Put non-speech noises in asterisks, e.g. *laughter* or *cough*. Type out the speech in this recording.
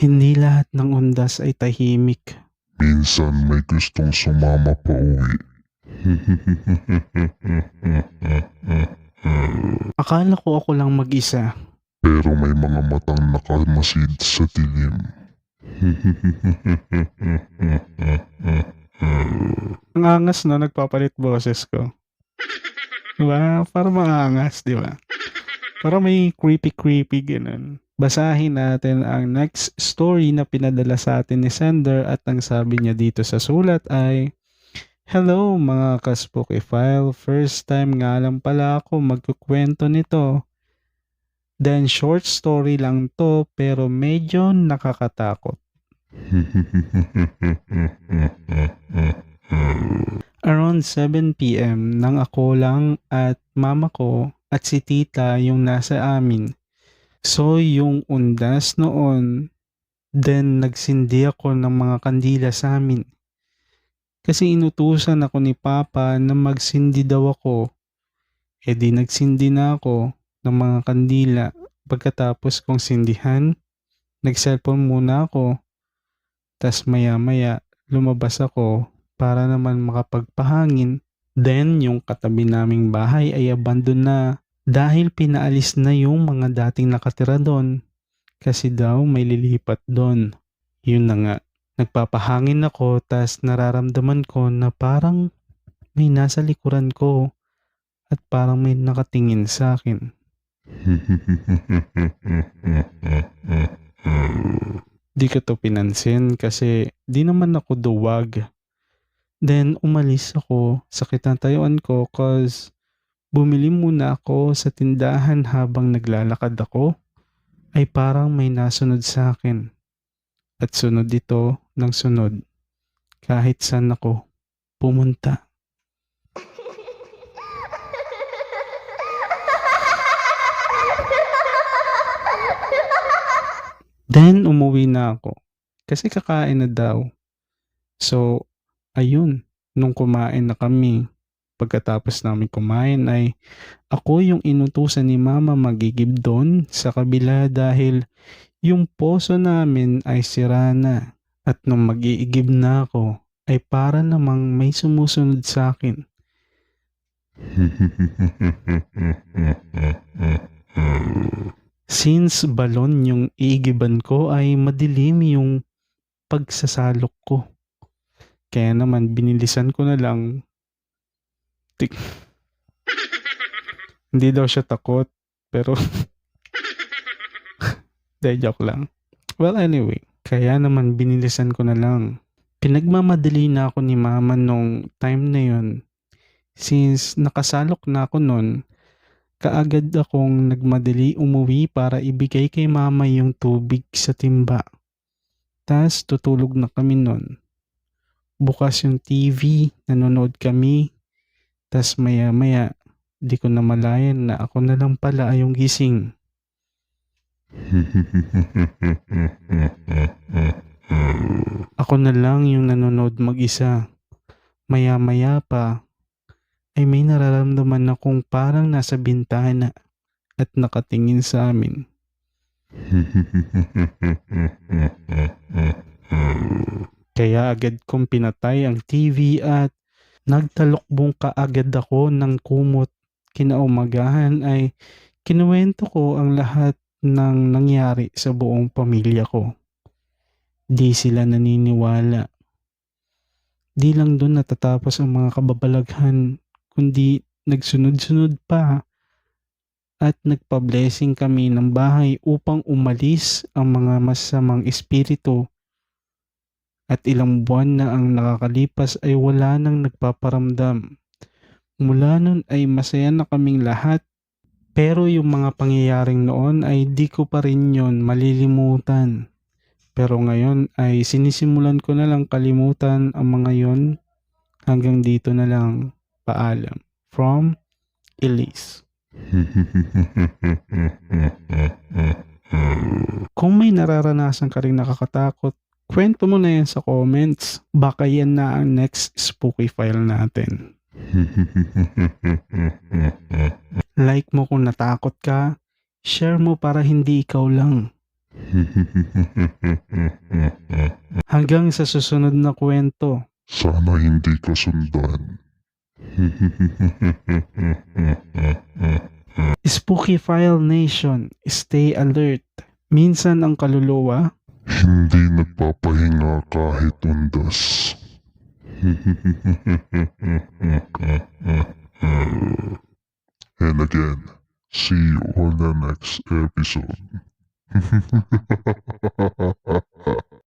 Hindi lahat ng undas ay tahimik. Minsan may gustong sumama pa uwi. *laughs* Akala ko ako lang mag-isa. Pero may mga matang nakamasid sa dilim. *laughs* Ang angas na nagpapalit boses ko. Diba? Para maangas, di ba? Para may creepy-creepy ganun. Basahin natin ang next story na pinadala sa atin ni Sender at ang sabi niya dito sa sulat ay Hello mga ka-spooky file. First time nga lang pala ako magkukwento nito. Then short story lang to pero medyo nakakatakot. Around 7pm nang ako lang at mama ko at si tita yung nasa amin. So yung undas noon, then nagsindi ako ng mga kandila sa amin. Kasi inutusan ako ni papa na magsindi daw ako. E di nagsindi na ako ng mga kandila. Pagkatapos kong sindihan, nag-cellphone muna ako. Tas maya maya lumabas ako para naman makapagpahangin. Then yung katabi naming bahay ay abandon na dahil pinaalis na yung mga dating nakatira doon. Kasi daw may lilipat doon. Yun na nga. Nagpapahangin ako tas nararamdaman ko na parang may nasa likuran ko at parang may nakatingin sa akin. *laughs* Di ko to pinansin kasi di naman ako duwag. Then umalis ako sa kitatayuan ko cause bumili muna ako sa tindahan habang naglalakad ako ay parang may nasunod sa akin. At sunod ito ng sunod kahit saan ako pumunta. Then umuwi na ako kasi kakain na daw. So ayun, nung kumain na kami, pagkatapos namin kumain ay ako yung inutusan ni mama magigib doon sa kabila dahil yung poso namin ay sira na. At nung mag-iigib na ako ay para namang may sumusunod sa akin. Since balon yung iigiban ko ay madilim yung pagsasalok ko. Kaya naman binilisan ko na lang. Tik. Hindi daw siya takot pero *laughs* De, joke lang. Well, anyway, kaya naman binilisan ko na lang. Pinagmamadali na ako ni mama nung time na yun. Since nakasalok na ako nun, kaagad akong nagmadali umuwi para ibigay kay mama yung tubig sa timba. Tas tutulog na kami nun. Bukas yung TV, nanonood kami. Tas maya maya, di ko na malayan na ako na lang pala yung gising. *laughs* Ako na lang yung nanonood mag-isa. Maya-maya pa ay may nararamdaman akong parang nasa bintana at nakatingin sa amin. *laughs* Kaya agad kong pinatay ang TV at nagtalokbong kaagad ako ng kumot. Kinaumagahan ay kinuwento ko ang lahat ng nangyari sa buong pamilya ko. Di sila naniniwala. Di lang doon natatapos ang mga kababalaghan, kundi nagsunod-sunod pa at nagpa-blessing kami ng bahay upang umalis ang mga masamang espiritu at ilang buwan na ang nakakalipas ay wala nang nagpaparamdam. Mula nun ay masaya na kaming lahat pero yung mga pangyayaring noon ay di ko pa rin yun malilimutan. Pero ngayon ay sinisimulan ko na lang kalimutan ang mga yon hanggang dito na lang paalam. From Elise. *laughs* Kung may nararanasan ka rin nakakatakot, kwento mo na yan sa comments. Baka yan na ang next spooky file natin. *laughs* Like mo kung natakot ka, share mo para hindi ikaw lang. *laughs* Hanggang sa susunod na kwento. Sana hindi ka sundan. Spooky File Nation, stay alert. Minsan ang kaluluwa, Hindi nagpapahinga kahit undas. And again, see you on the next episode. *laughs*